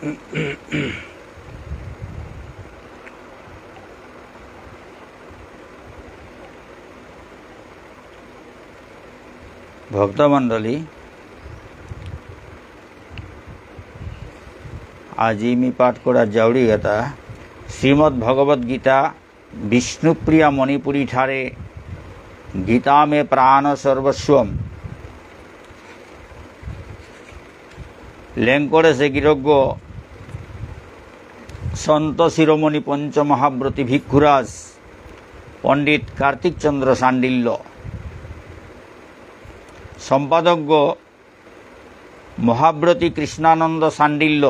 ভক্তমণ্ডলী আজি मी पाठ করা জাউরি গাথা শ্রীমদ্ ভগবদ গীতা বিষ্ণুপ্রিয়া মণিপুরী ঠারে গীতা মে প্রাণ সর্বস্বম লেঙ্করে সে গিরজ্ঞ সন্ত শিরোমণি পঞ্চমহাব্রতী ভিক্ষুরাজ পণ্ডিত কার্তিক চন্দ্র সান্ডিল্য। সম্পাদক মহাব্রতী কৃষ্ণানন্দ সান্ডিল্য।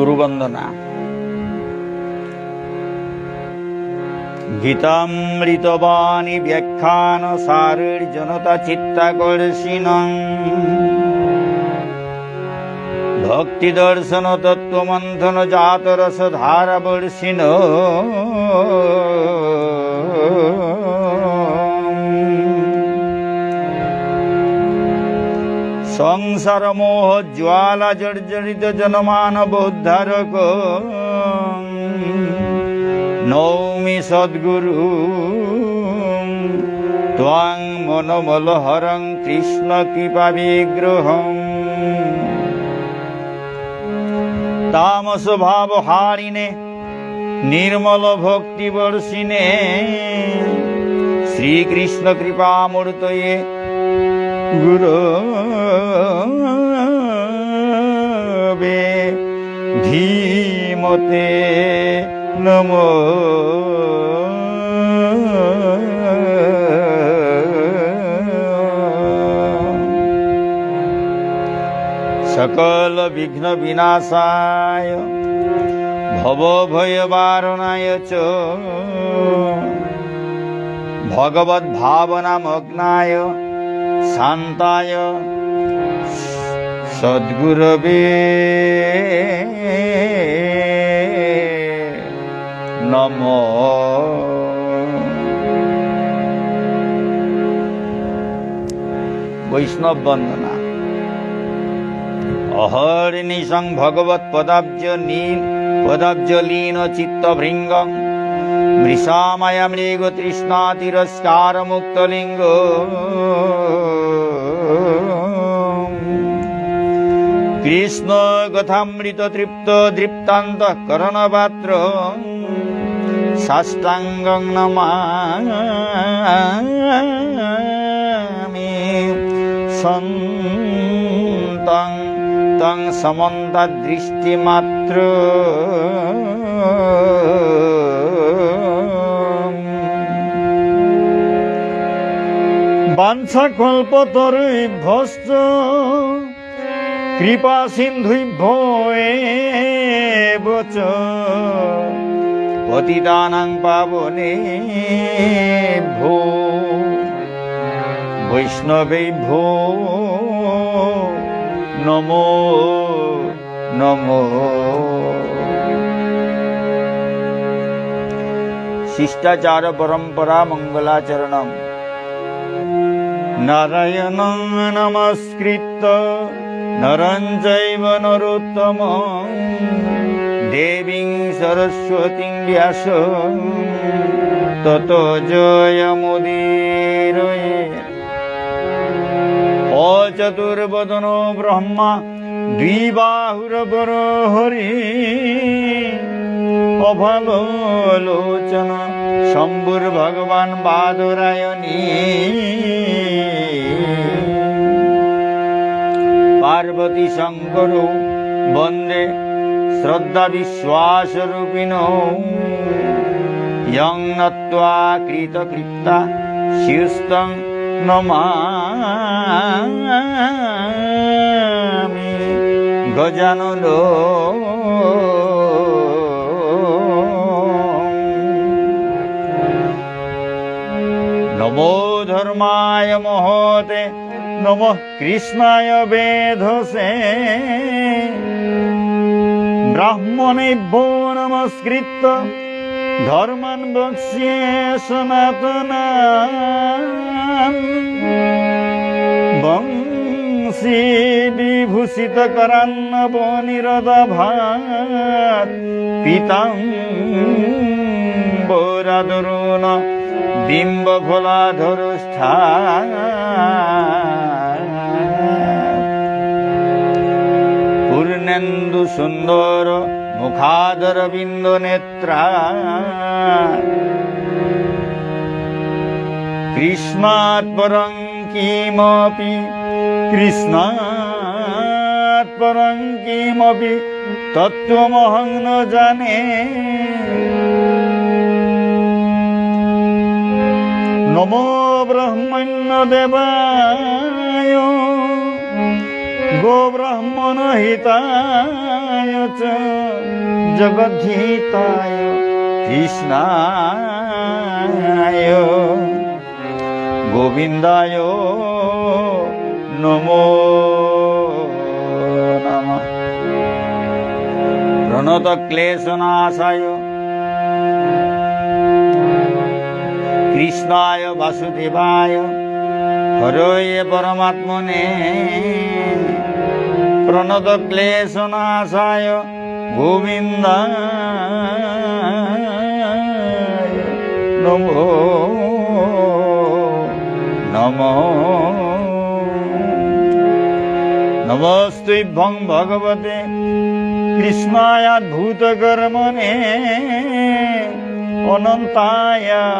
গুরুবন্দনা। গীতামৃতবাণী ব্যাখ্যান সারের জনতা চিত্তাকর্ষিণ ভক্তি দর্শন তত্ত্বমন্থন জাত রস সংসার মোহ জ্বালা জর্জরিত জনমানব উদ্ধারক নৌমি সদ্গুরু। ত্বাং মনমল হরং কৃষ্ণ কৃপা বিগ্রহ। তামস ভাব হারিণে, নির্মল ভক্তি বর্ষিণে শ্রীকৃষ্ণ কৃপামূর্তয়ে গুরবে ধীমতে নম। সকল বিঘ্ন বিনাশায় ভব চ। ভাবনা মগ্নায় शान्ताय सद्गुरवे नमो वैष्णव वन्दना अहरि भगवत पदाब्ज नील पदाब्ज लीन चित्त भृङ्गं মৃগ তৃষ্ণা তিরস্কার মুক্তলিঙ্গ কৃষ্ণ কথামৃত তৃপ্ত দৃপ্তান্ত করণপাত্র সাষ্টাঙ্গং নমামি। সন্তং তং সমন্ত দৃষ্টিমাত্র বাঞ্ছা কল্পতরুভ্যস্ত কৃপা সিন্ধুভ্য পতিতানাং পাবনে ভো। বৈষ্ণবে ভো। নমো নমো। শিষ্টাচার পরম্পরা মঙ্গলাচরণম। নারায়ণং নমস্কৃত নরং চৈব নরোত্তম দেবীং সরস্বতীং ব্যাস তত জয়মুদীরয়ে অচতুর্বদন ব্রহ্মা দ্বিবাহুরবর হরি অভালোচন শম্ভুর ভগবান বাদরায়ণী। পার্বতী শঙ্কর, বন্দে শ্রদ্ধা বিশ্বাস রূপিণ ইয়ং নত্বা কৃত কৃপ্তা শিউস্তং নমামি। গজানন নমো ধর্মায় মহতে, নম কৃষ্ণায় বেধসে। ব্রাহ্মণেভ্য নমস্কৃত ধর্মান বক্ষ্যে সনাতনা বংশী বিভূষিত করান্নব নিরদা ভাত পিতাম বোরাদরুণ বিম্ব ভোলাধর পূর্ণেন্দু সুন্দর মুখাদর বিন্দু নেত্রা। কৃষ্ণাৎ পরং কিমপি কৃষ্ণাৎ পরং কিমপি তত্ত্বমহং ন জানে। নমো ব্রহ্মণ্য দেবায় গোব্রাহ্মণ হিতায় চ জগদ্ধিতায় কৃষ্ণায় গোবিন্দায় নমো নমঃ প্রণত ক্লেশনাশায় কৃষ্ণায় বাসুদেবায় হরয়ে পরমাত্মনে প্রণত ক্লেশনাশায় গোবিন্দায় নমো নমো নমস্তুভ্যং ভগবতে কৃষ্ণায়াদ্ভূতকর্মণে অনন্তায়াদিভূতায়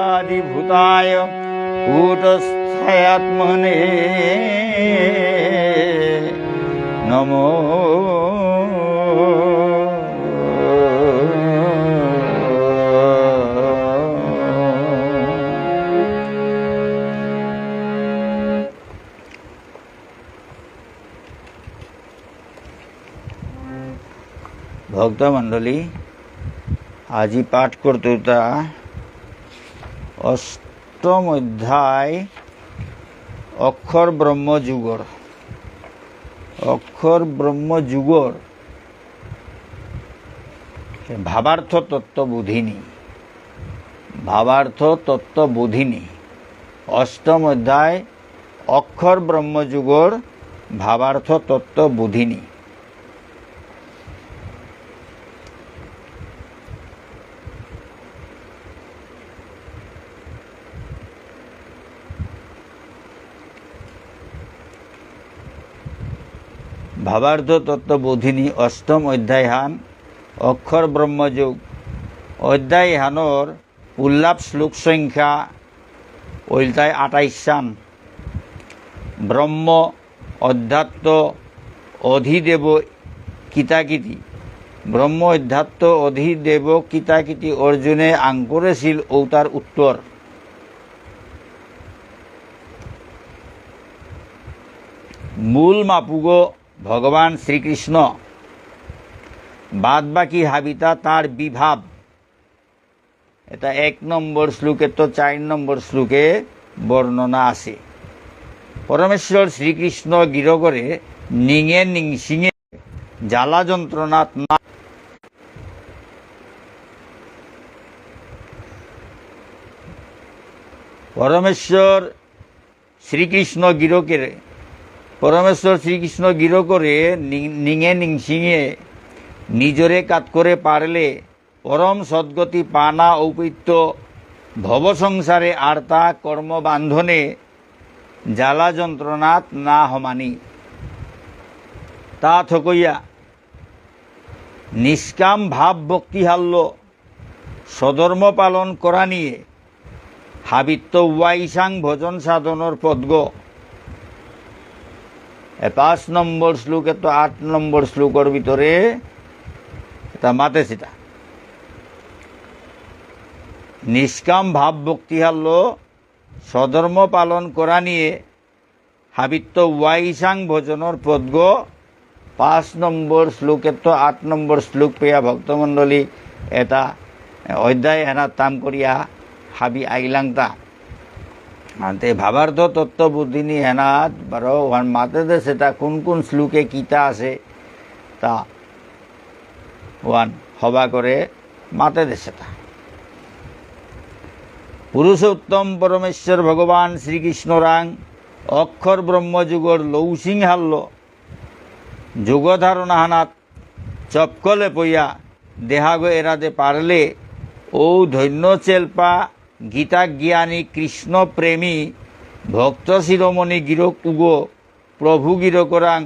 কূটস্থয়াত্মনে নমো ভক্তমণ্ডলী আজি পাঠ কর্তৃতা অষ্টম অধ্যায় অক্ষর ব্রহ্মযুগর অক্ষর ব্রহ্মযুগর ভাবার্থ তত্ত্ব বুধিনী ভাবার্থ তত্ত্ব বুধিনী অষ্টম অধ্যায় অক্ষর ব্রহ্মযুগর ভাবার্থ তত্ত্ব বুধিনী ভাবার্থ তত্ত্ব বোধিনী অষ্টম অধ্যায় হান অক্ষর ব্রহ্মযুগ। অধ্যায় হানৰ উল্লাপ শ্লোক সংখ্যা ওইলতাই আটাইশ চান ব্রহ্ম অধ্যাত্ম অধিদেব কিতাকিতি। ব্রহ্ম অধ্যাত্ম অধিদেব কিতাকিতি অর্জুনে আঙ্কুরেছিল ঔতার উত্তর মূল মাপুগ ভগবান শ্রীকৃষ্ণ। বাদ বাকি হাবিতা তার বিভাব। এটা এক নম্বর শ্লোকে তো চার নম্বর শ্লোকে বর্ণনা আছে। পরমেশ্বর শ্রীকৃষ্ণ গিরগরে নিঙে নিংসিঙে জ্বালা যন্ত্রণাত না পরমেশ্বর শ্রীকৃষ্ণ গিরকের পরমেশ্বর শ্রীকৃষ্ণ গির করে নিঙে নিংসিঙে নিজরে কাত করে পারলে পরম সদ্গতি পানা ঔপিত্য ভব সংসারে আর তা কর্মবান্ধনে জ্বালা যন্ত্রণাত না হমানি। তা থকইয়া নিষ্কাম ভাব ভক্তিহাল্য সধর্ম পালন করা নিয়ে হাবিত্য ওয়াইসাং ভজন সাধনের পদ্গ পাঁচ নম্বর শ্লোকে তো আট নম্বর শ্লোকর ভিতরে এটা মাতে সেটা। নিষ্কাম ভাব ভক্তিহাল্য সধর্ম পালন করা নিয়ে হাবিত্য ওয়াইসাং ভজনের পদ্গ পাঁচ নম্বর শ্লোকের তো আট নম্বর শ্লোক পেয়া ভক্তমণ্ডলী এটা অধ্যায় এনা তাম করিয়া হাবি আনতে তত্ত্ব বুদ্ধিনি হেনাত বারো ওয়ান মাতে দে সেটা কোন কোন শ্লোকে কিতা আছে, তা ওয়ান হবা করে মাতে দে সেটা। পুরুষোত্তম পরমেশ্বর ভগবান শ্রীকৃষ্ণ রাং, অক্ষর ব্রহ্মযুগর লৌসিং হাল্ল যুগধারণা হানাত চপকলে পইয়া দেহাগ এরাতে পারলে ও ধন্য চেলপা গীতা জ্ঞানী কৃষ্ণ প্রেমী ভক্ত শিরোমণি গিরক উগ, প্রভু গিরকরাং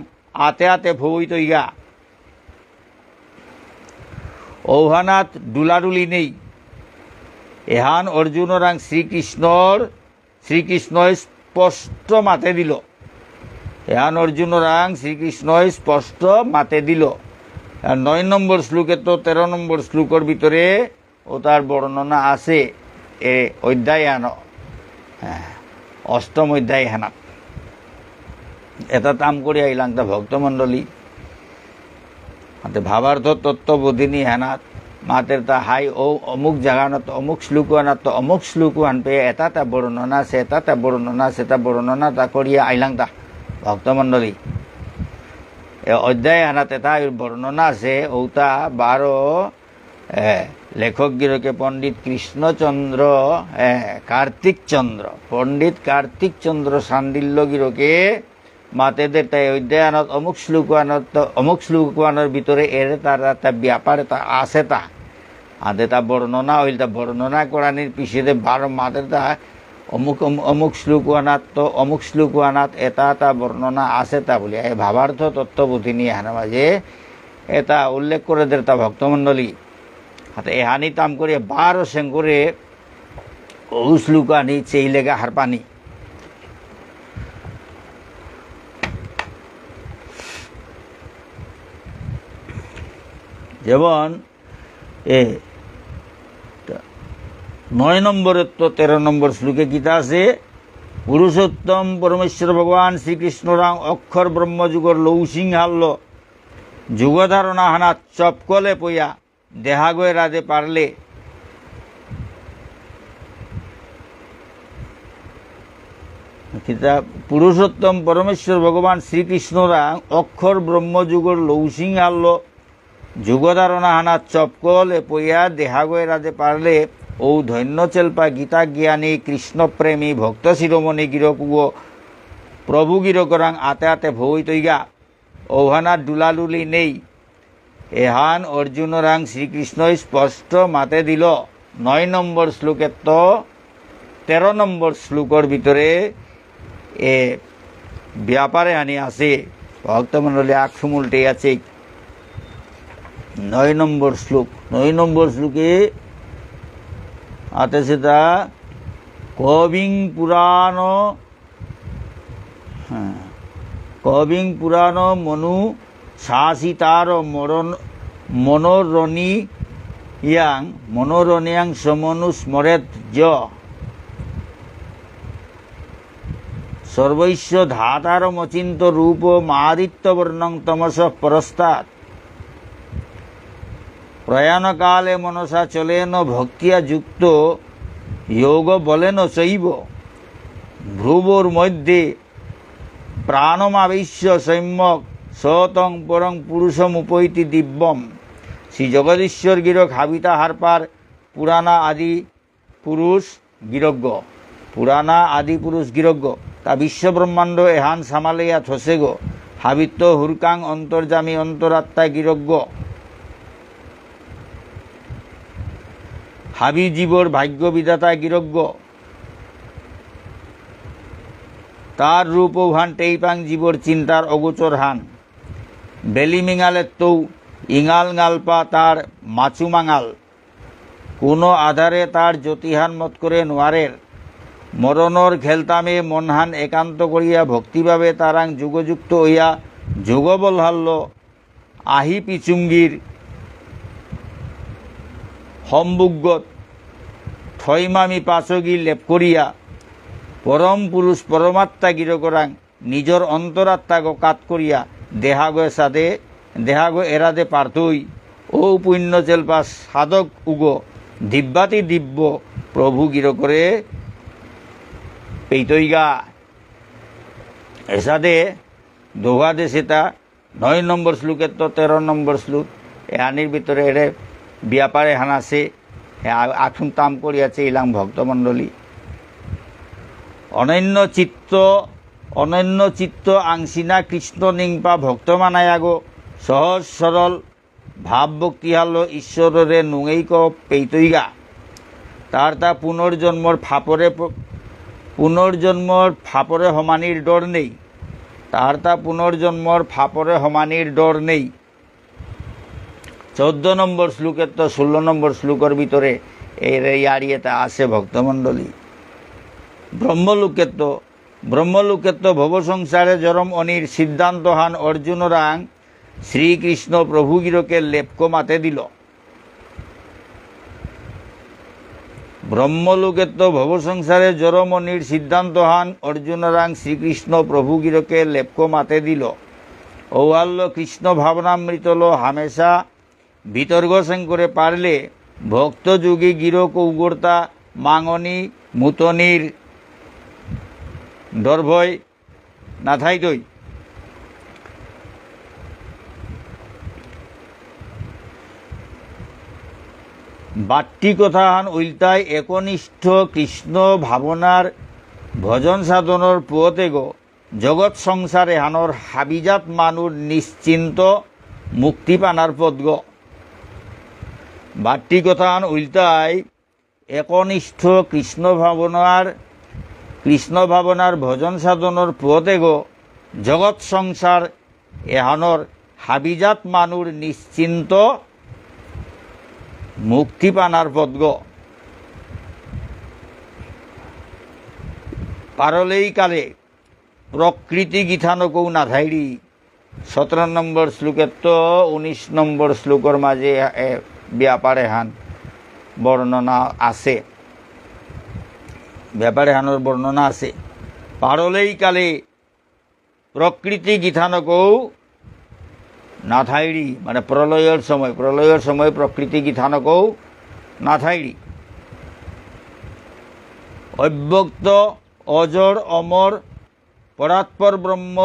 আতে আতে ভৌই ইয়া ঔহানাত ডুলাডুলি নেই। এহান অর্জুনরাং শ্রীকৃষ্ণর শ্রীকৃষ্ণ স্পষ্ট মাতে দিল। এহান অর্জুনরাং শ্রীকৃষ্ণ স্পষ্ট মাতে দিল। আর নয় নম্বর শ্লোকে তো তেরো নম্বর শ্লোকর ভিতরে ও তার বর্ণনা আছে। এ অধ্যায় আন হ্যাঁ, অষ্টম অধ্যায় হেনাত এটা তাম কৰি আইলাং তা ভক্তমণ্ডলী। মাতে ভাবার্থ তত্ত্ব বোধিনী হেনাত। মাতের তা হাই ও অমুক জাগানত অমুক শ্লোক আনাত তো অমুক শ্লোক আনপে এটা তা বর্ণনা আছে এটা তা বর্ণনা সেটা বর্ণনা তা করিয়া আইলাং তা ভক্তমণ্ডলী। এ অধ্যায় আনাত এটা বর্ণনা আছে বারো এ, লেখক গিরকে পণ্ডিত কৃষ্ণচন্দ্র কার্তিক চন্দ্র পণ্ডিত কার্তিক চন্দ্র সান্ডিল্য গিরকে মাতেদের তাই অধ্যায় আনত অমুক শ্লোক আনত অমুক শ্লোক আনার ভিতরে এর তার একটা ব্যাপার তা আছে তা। আদে তা বর্ণনা হইল, তা বর্ণনা করানির পিছিয়ে বারো মাদের তা অমুক, অমুক- অমুক শ্লোক আনাত তো অমুক শ্লোক আনাত এটা তা বর্ণনা আছে তা বলি এই ভাবার্থ তত্ত্ববোধী নিয়ে হানা মাঝে এটা উল্লেখ করে দের তা ভক্তমণ্ডলী। হাতে এহানি তাম করে বারো সেং করে ও শ্লোক আনি লেগা হার পানি। যেমন এ নয় নম্বরের তো তেরো নম্বর শ্লোকে গীতা আছে, পুরুষোত্তম পরমেশ্বর ভগবান শ্রীকৃষ্ণ রাম অক্ষর ব্রহ্মযুগর লৌসিং হাল্ল যুগধারণা হানা চপকলে পইয়া দেহাগয় রাধে পারলে। কিতা পুরুষোত্তম পরমেশ্বর ভগবান শ্রীকৃষ্ণরা অক্ষর ব্রহ্মযুগর লৌসিং আল্ল, যুগধারণা হানা চপকলে পইয়া দেহাগয় রাধে পারলে ও ধন্য চেলপা গীতা জ্ঞানী কৃষ্ণপ্রেমী ভক্ত শিরোমণি গিরকুগ প্রভু গিরকরাং আতে আতে ভৈ তৈগা ঔহানা ডুলাডুলি নেই। এহান অর্জুনরাং শ্রীকৃষ্ণ স্পষ্ট মাতে দিল, নয় নম্বর শ্লোকের তো তেরো নম্বর শ্লোকর ভিতরে এ ব্যাপারে আনি আছে। ভক্তমণ্ডলী সুমুলটে আছে। নয় নম্বর শ্লোক, নয় নম্বর শ্লোকে আতে সেটা কবিং পুরাণ হ্যাঁ কবিং পুরাণ মনু শাসিতার মরণ, মনোরণী মনোরণিয়াং সমনু স্মরেত য। সর্বৈশ্ব ধাতার মচিন্ত রূপ মাদিত্য বর্ণং তমস পরস্তাৎ। প্রয়াণকালে মনসা চলেন ভক্তিয়া যুক্ত যোগ বলেন চৈব ভ্রুবোর মধ্যে প্রাণমাবিশ্য সৌম্যক সতং পরং পুরুষম উপৈতি দিব্যম। শ্রী জগদীশ্বর গিরক হাবিতা হারপার পুরাণা আদি পুরুষ গিরজ্ঞ পুরাণা আদি পুরুষ গিরজ্ঞ তা বিশ্বব্রহ্মাণ্ড এহান সামালেয়া থসে গো হাবিত্য হুরকাং অন্তর্জামী অন্তরাত্মা গিরজ্ঞ হাবি জীবর ভাগ্য বিধাতা গিরজ্ঞ তার রূপ ভান টেইপাং জীবর চিন্তার অগোচর হান। বেলিমিঙালের তৌ, ইঙাল গালপা তার মাচুমাঙাল কোনো আধারে তার জ্যোতিহান মত করে নোয়ারের। মরণর খেলতামে মনহান একান্ত করিয়া ভক্তিভাবে তারাং যুগযুক্ত হইয়া যুগবল হাল্ল, আহি পিচুঙ্গির সম্বুগত থৈমামি পাচগি লেপ করিয়া পরম পুরুষ পরমাত্মা গিরকরাং নিজর অন্তরাত্মাগ কাত করিয়া দেহাগয় সাদে দেহাগ এরাদে পার্থই, ও পুণ্য চেলপা সাধক উগ, দিব্যাতি দিব্য প্রভু গিরকরে পেইতইগা এসাদে দোহা দেশে তা নয় নম্বর শ্লোকের তো তেরো নম্বর শ্লোক। এ আনির ভিতরে এরে ব্যাপারে হানাছে আঠুন তাম করিয়াছে ইলাম ভক্তমণ্ডলী। অনন্য চিত্ত অনন্য চিত্ত আংসিনা কৃষ্ণ নিংপা ভক্ত মানায়াগো সহজ সরল ভাব ভক্তি হাল ঈশ্বরের নুঙেইক পেইতইগা তার তা পুনর্জন্মর ফাপরে পুনর্জন্মর ফাপরে হমানির ডর নেই। তার তা পুনর্জন্মর ফাপরে হমানির ডর নেই। চোদ্দ নম্বর শ্লোকের তো ষোলো নম্বর শ্লোকের ভিতরে এই রে ইয়ারিয়েতে আসে ভক্তমণ্ডলী। ব্রহ্মলোকের তো ব্রহ্মলোকের তো ভব সংসারে জরম অনির সিদ্ধান্তহান অর্জুনরাং শ্রীকৃষ্ণ প্রভুগিরকে লেপকো মাতে দিল। ব্রহ্মলোকের তো ভব সংসারে জরমনির সিদ্ধান্তহান অর্জুনরাং শ্রীকৃষ্ণ প্রভুগিরকে লেপকো মাতে দিল। ঔহাল্য কৃষ্ণ ভাবনামৃতল হামেশা বিতর্ক করে পারলে ভক্তযোগী গির কৌগর্তা মাঙনি মুতনির ডরভয় নাথাই দই বাট্টি কথাহান উল্টাই একনিষ্ঠ কৃষ্ণ ভাবনার ভজন সাধনৰ পুৱতে গো। জগত সংসারে হানৰ হাবিজাত মানুর নিশ্চিন্ত মুক্তি পানার পদ গ। বাট্টি কথাহান উল্টাই একনিষ্ঠ কৃষ্ণ ভাবনার কৃষ্ণ ভাবনার ভজন সাধনৰ পুৱতে গো জগত সংসার এহানৰ হাবিজাত মানুর নিশ্চিন্ত মুক্তি পানার পদ্গ পারলেই কালে প্রকৃতি গীতানকৌ নাথাইরি সতেরো নম্বর শ্লোকের তো উনিশ নম্বর শ্লোকর মাঝে ব্যাপারে হান বর্ণনা আছে। ব্যাপারে হানোর বর্ণনা আছে। পারলেই কালে প্রকৃতি গীতানকৌ নাথাইরি মানে প্রলয়ের সময় প্রলয়ের সময় প্রকৃতি গীতানকৌ নাথাইরি অব্যক্ত অজর, অমর, পরাৎপর ব্রহ্ম,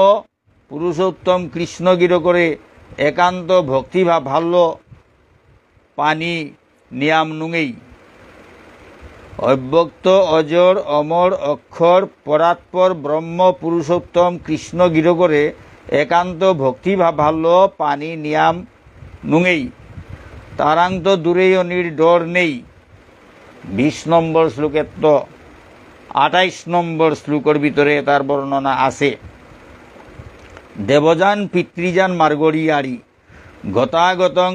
পুরুষোত্তম কৃষ্ণ গির করে একান্ত ভক্তিভাব ভাল্য পানি নিয়াম নুঙেই। অব্যক্ত অজর, অমর, অক্ষর, পরাৎপর, ব্রহ্ম, পুরুষোত্তম, কৃষ্ণ গির করে একান্ত ভক্তিভাব ভাল্য পানি, নিয়াম, নুঙেই। তারাং তো দূরেই অনির ডর নেই। বিশ নম্বর শ্লোকের তো, আঠাইশ নম্বর শ্লোকের ভিতরে তার বর্ণনা আছে। দেবযান, পিতৃযান, মার্গরিয়ারি, গতাগতং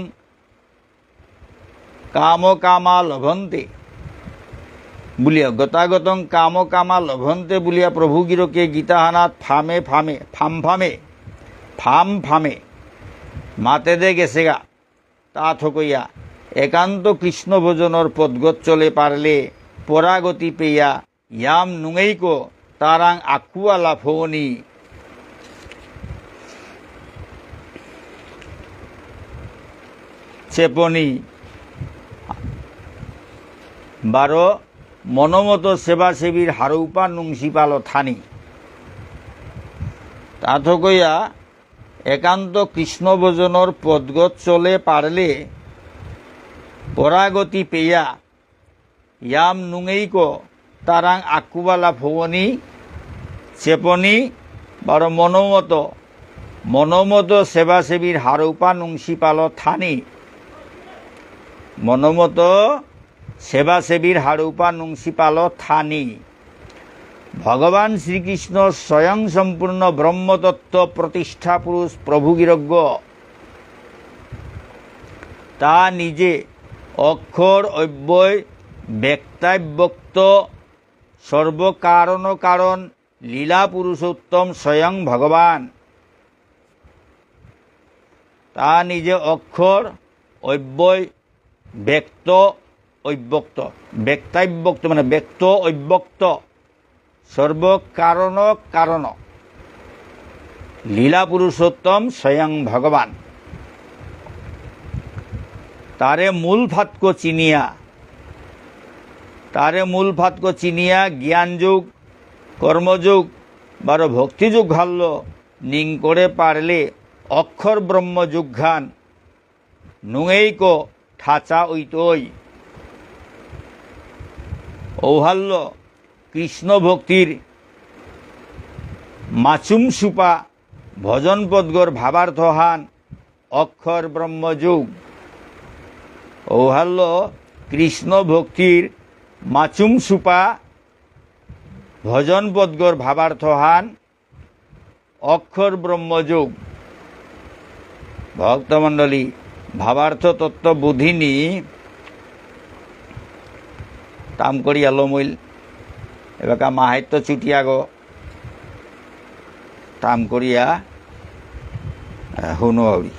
কাম কামা লভন্তে বুলিয়া, গতাগতং কাম কামা লভন্তে বুলিয়া প্রভু গিরকে গীতাহানাত ফামে ফামে, ফাম ফামে ফাম ফামে। মাতে দে গেছে গা। তা থকইয়া একান্ত কৃষ্ণ ভোজনর পদগত চলে পারলে পরাগতি পেয়া, ইয়াম নুঙেইকো তারাং আকুয়া লাফনি চেপনি। বারো মনমত সেবাসেবীর হারৌপা নুংসিপাল থানি। তাথ কইয়া, একান্ত কৃষ্ণ ভোজনের পদগত চলে পারলে পরাগতি পেয়া। ইয়াম নুঙেইক তারাং আকুবালা ভুবনি চেপনি বার মনোমত মনোমত সেবাসেবীর হারৌপা নুংসিপাল থানি। মনোমত সেবাসেবীর হারৌপা নুংসিপাল থানি। ভগবান শ্রীকৃষ্ণ স্বয়ং সম্পূর্ণ ব্রহ্মতত্ত্ব প্রতিষ্ঠা পুরুষ প্রভুগিরজ্ঞ। তা নিজে অক্ষর অব্যয় ব্যক্তাব্যক্ত। সর্বকারণ কারণ লীলা পুরুষোত্তম স্বয়ং ভগবান। তা নিজে অক্ষর অব্যয় ব্যক্ত অব্যক্ত ব্যক্তাব্যক্ত মানে ব্যক্ত অব্যক্ত সর্বকারণ কারণ। লীলা পুরুষোত্তম স্বয়ং ভগবান। তারে মূল ফাতকো চিনিয়া, তারে মূল ফাতকো চিনিয়া জ্ঞান যুগ কর্মযোগ, বারো ভক্তিযোগ হারল নিং করে পারলে অক্ষর ব্রহ্মযুগ ঘান নুঙেইক ঠাচা ওইতই ঔহাল্য কৃষ্ণ ভক্তির মাচুম সুপা ভজন পদ্গর ভাবার্থ হান অক্ষর ব্রহ্মযুগ। ঔহাল্য কৃষ্ণ ভক্তির মাচুম সুপা ভজন পদ্গর ভাবার্থ হান অক্ষর ব্রহ্মযুগ। ভক্তমণ্ডলী, ভাবার্থ তত্ত্ব বুধিনী তাম করি আলমইল এবাকা মাহাত্য চুটিয়া গো তাম করিয়া শুনো আউরি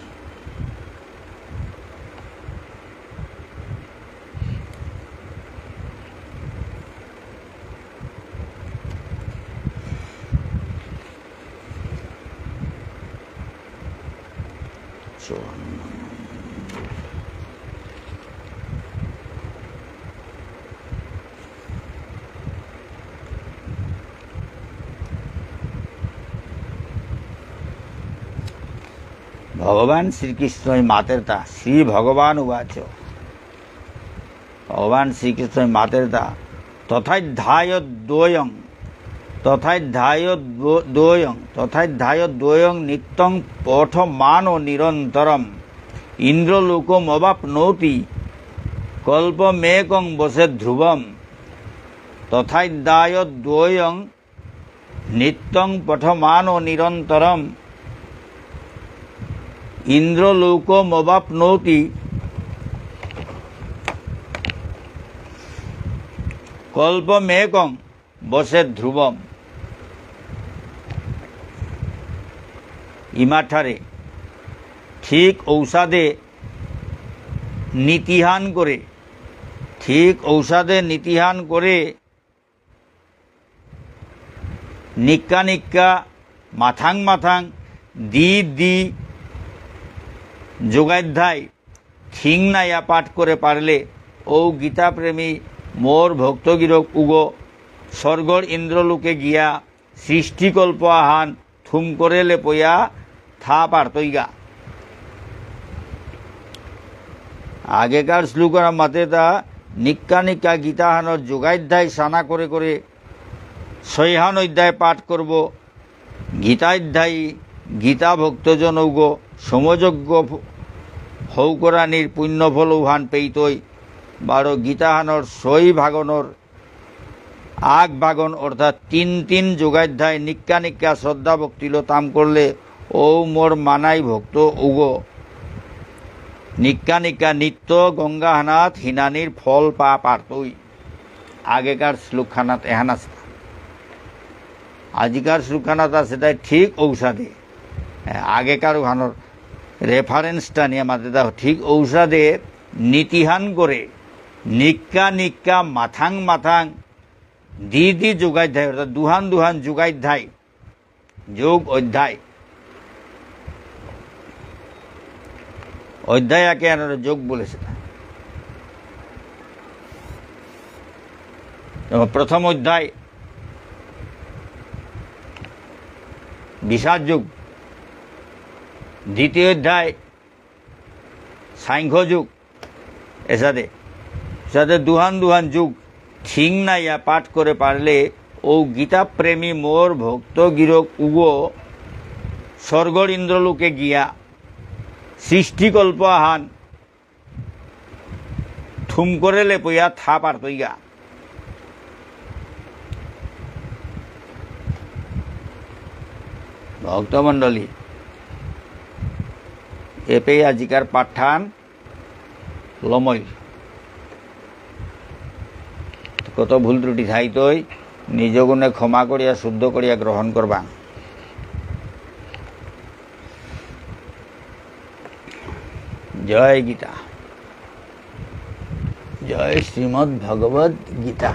ভগবান শ্রীকৃষ্ণই মাতের তা শ্রী ভগবান উবাচ। ভগবান শ্রীকৃষ্ণই মাতের তা তথাধ্যায় দ্বয়ং তথাধ্যায় দ্বয়ং তথাধ্যায় দ্বয়ং নিত্যং পঠমান নিরন্তরম। ইন্দ্রলোকম অবাপনৌতি কল্পমেকং বসে ধ্রুবম। তথাধ্যায় দ্বয়ং নিত্যং পঠমান নিরন্তরম। ইন্দ্রলোকমবাপ্নৌতি কল্পমেকং বসে ধ্রুবম। ইমাঠারে, ঠিক ঔষধে নীতিহান করে, ঠিক ঔষধে নীতিহান করে নিক্কা নিক্কা মাথাং মাথাং, দি দি যোগাধ্যায় থিং নাইয়া পাঠ করে পারলে ও গীতাপ্রেমী, মোর ভক্তগিরক উগ, স্বর্গর ইন্দ্রলোকে গিয়া সৃষ্টিকল্প আহান থুম করে লেপইয়া থা পারতইগা আগেকার শ্লোকর মাতে তা নিক্কা নিক্কা গীতাহানর যোগাধ্যায় সানা করে করে সৈহান অধ্যায় পাঠ করব, গীতাধ্যায়ী, গীতা ভক্তজন উগ সমযজ্ঞ হৌকরানির পুণ্যফল উহান পেইতই। বারো গীতাহানর সই ভাগনর আগ ভাগন অর্থাৎ তিন তিন যোগাধ্যায় নিক্কা নিক্কা শ্রদ্ধা ভক্তিল তাম করলে, ও মোর মানাই ভক্ত উগ। নিক্কা নিক্কা নিত্য গঙ্গাহানাত হিনানির ফল পা পারতই। আগেকার শ্লোকখানাত এহান আছে আজিকার শ্লোকখানাত আছে তাই ঠিক ঔষধে। আগেকার ওখানোর রেফারেন্সটা নিয়ে আমাদের দেখো, ঠিক ঔষধে নীতিহান করে নিক্কা নিক্কা মাথাং মাথাং দি দি যোগাধ্যায়, অর্থাৎ দুহান দুহান যোগাধ্যায়, যোগ অধ্যায়। অধ্যায় একে এনারা যোগ বলেছে। প্রথম অধ্যায়, বিষাদ যুগ। দ্বিতীয় অধ্যায়, সাংখ্য যুগ, এসাদে। সাথে দুহান দুহান যুগ থিং নাইয়া পাঠ করে পারলে ও গীতা প্রেমী মোর ভক্ত গিরক উগ স্বর্গর ইন্দ্রলোকে গিয়া সৃষ্টিকল্প আহান থুম করে লেপইয়া থা পারতইগা ভক্তমণ্ডলী এপেই আজিকার পাঠান লমই কত ভুল ত্রুটি থাইতই নিজ গুণে ক্ষমা করিয়া শুদ্ধ করিয়া গ্রহণ করবা জয় গীতা। জয় শ্রীমদ্ ভগবদ গীতা।